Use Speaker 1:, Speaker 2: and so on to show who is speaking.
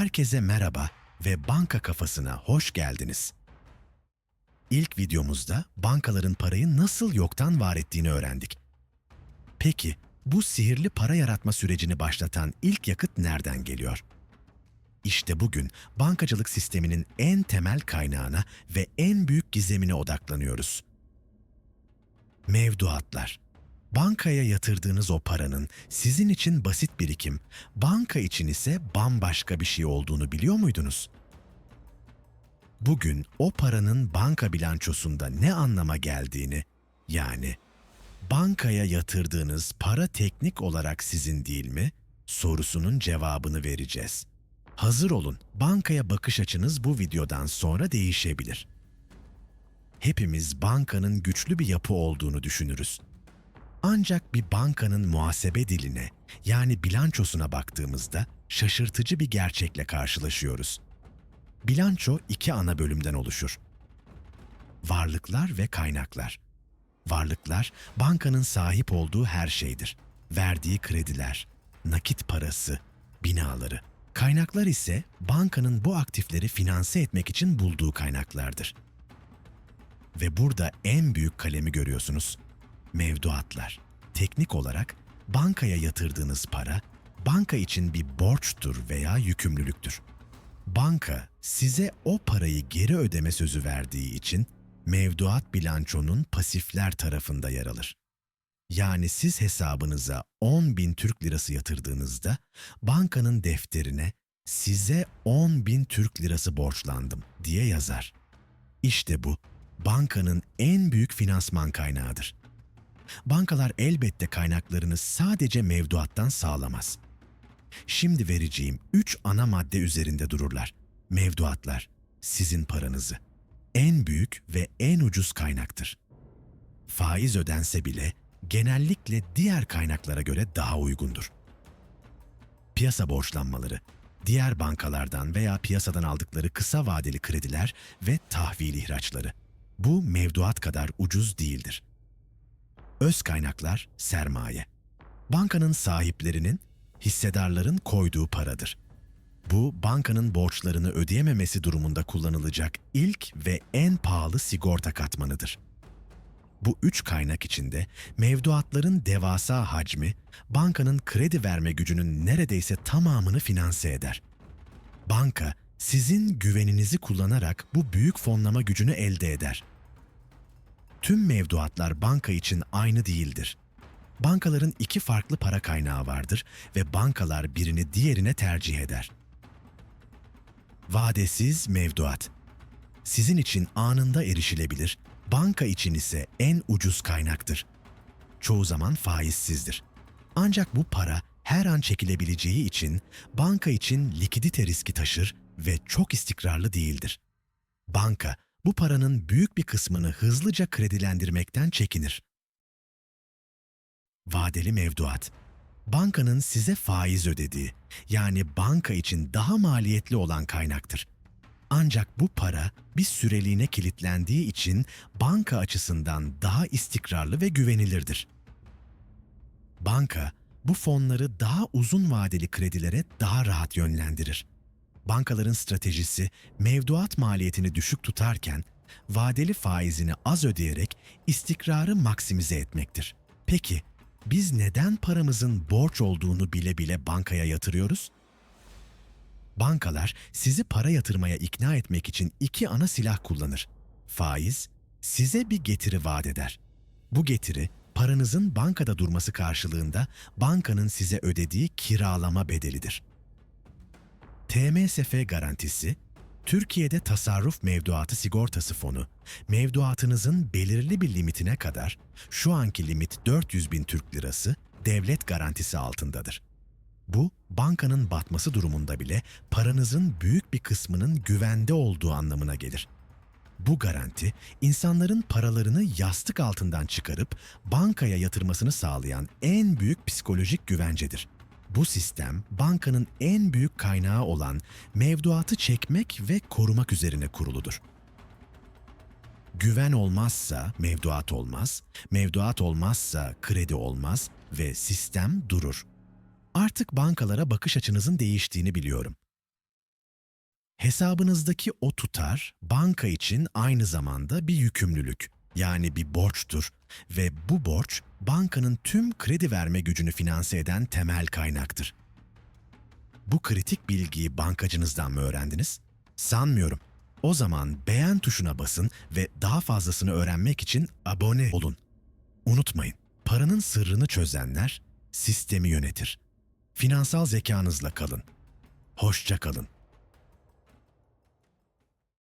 Speaker 1: Herkese merhaba ve banka kafasına hoş geldiniz. İlk videomuzda bankaların parayı nasıl yoktan var ettiğini öğrendik. Peki bu sihirli para yaratma sürecini başlatan ilk yakıt nereden geliyor? İşte bugün bankacılık sisteminin en temel kaynağına ve en büyük gizemine odaklanıyoruz. Mevduatlar. Bankaya yatırdığınız o paranın sizin için basit birikim, banka için ise bambaşka bir şey olduğunu biliyor muydunuz? Bugün o paranın banka bilançosunda ne anlama geldiğini, yani bankaya yatırdığınız para teknik olarak sizin değil mi sorusunun cevabını vereceğiz. Hazır olun, bankaya bakış açınız bu videodan sonra değişebilir. Hepimiz bankanın güçlü bir yapı olduğunu düşünürüz. Ancak bir bankanın muhasebe diline yani bilançosuna baktığımızda şaşırtıcı bir gerçekle karşılaşıyoruz. Bilanço iki ana bölümden oluşur. Varlıklar ve kaynaklar. Varlıklar bankanın sahip olduğu her şeydir. Verdiği krediler, nakit parası, binaları. Kaynaklar ise bankanın bu aktifleri finanse etmek için bulduğu kaynaklardır. Ve burada en büyük kalemi görüyorsunuz. Mevduatlar. Teknik olarak bankaya yatırdığınız para banka için bir borçtur veya yükümlülüktür. Banka size o parayı geri ödeme sözü verdiği için mevduat bilançonun pasifler tarafında yer alır. Yani siz hesabınıza 10 bin Türk lirası yatırdığınızda bankanın defterine size 10 bin Türk lirası borçlandım diye yazar. İşte bu bankanın en büyük finansman kaynağıdır. Bankalar elbette kaynaklarını sadece mevduattan sağlamaz. Şimdi vereceğim üç ana madde üzerinde dururlar. Mevduatlar, sizin paranızı. En büyük ve en ucuz kaynaktır. Faiz ödense bile genellikle diğer kaynaklara göre daha uygundur. Piyasa borçlanmaları, diğer bankalardan veya piyasadan aldıkları kısa vadeli krediler ve tahvil ihraçları. Bu mevduat kadar ucuz değildir. Öz kaynaklar sermaye. Bankanın sahiplerinin, hissedarların koyduğu paradır. Bu bankanın borçlarını ödeyememesi durumunda kullanılacak ilk ve en pahalı sigorta katmanıdır. Bu üç kaynak içinde mevduatların devasa hacmi bankanın kredi verme gücünün neredeyse tamamını finanse eder. Banka sizin güveninizi kullanarak bu büyük fonlama gücünü elde eder. Tüm mevduatlar banka için aynı değildir. Bankaların iki farklı para kaynağı vardır ve bankalar birini diğerine tercih eder. Vadesiz mevduat. Sizin için anında erişilebilir, banka için ise en ucuz kaynaktır. Çoğu zaman faizsizdir. Ancak bu para her an çekilebileceği için banka için likidite riski taşır ve çok istikrarlı değildir. Banka bu paranın büyük bir kısmını hızlıca kredilendirmekten çekinir. Vadeli mevduat. Bankanın size faiz ödediği, yani banka için daha maliyetli olan kaynaktır. Ancak bu para bir süreliğine kilitlendiği için banka açısından daha istikrarlı ve güvenilirdir. Banka bu fonları daha uzun vadeli kredilere daha rahat yönlendirir. Bankaların stratejisi mevduat maliyetini düşük tutarken vadeli faizini az ödeyerek istikrarı maksimize etmektir. Peki biz neden paramızın borç olduğunu bile bile bankaya yatırıyoruz? Bankalar sizi para yatırmaya ikna etmek için iki ana silah kullanır. Faiz, size bir getiri vaat eder. Bu getiri, paranızın bankada durması karşılığında bankanın size ödediği kiralama bedelidir. TMSF garantisi, Türkiye'de tasarruf mevduatı sigortası fonu, mevduatınızın belirli bir limitine kadar, şu anki limit 400 bin Türk lirası, devlet garantisi altındadır. Bu, bankanın batması durumunda bile paranızın büyük bir kısmının güvende olduğu anlamına gelir. Bu garanti, insanların paralarını yastık altından çıkarıp bankaya yatırmasını sağlayan en büyük psikolojik güvencedir. Bu sistem, bankanın en büyük kaynağı olan mevduatı çekmek ve korumak üzerine kuruludur. Güven olmazsa mevduat olmaz, mevduat olmazsa kredi olmaz ve sistem durur. Artık bankalara bakış açınızın değiştiğini biliyorum. Hesabınızdaki o tutar banka için aynı zamanda bir yükümlülük yani bir borçtur ve bu borç bankanın tüm kredi verme gücünü finanse eden temel kaynaktır. Bu kritik bilgiyi bankacınızdan mı öğrendiniz? Sanmıyorum. O zaman beğen tuşuna basın ve daha fazlasını öğrenmek için abone olun. Unutmayın, paranın sırrını çözenler sistemi yönetir. Finansal zekanızla kalın. Hoşça kalın.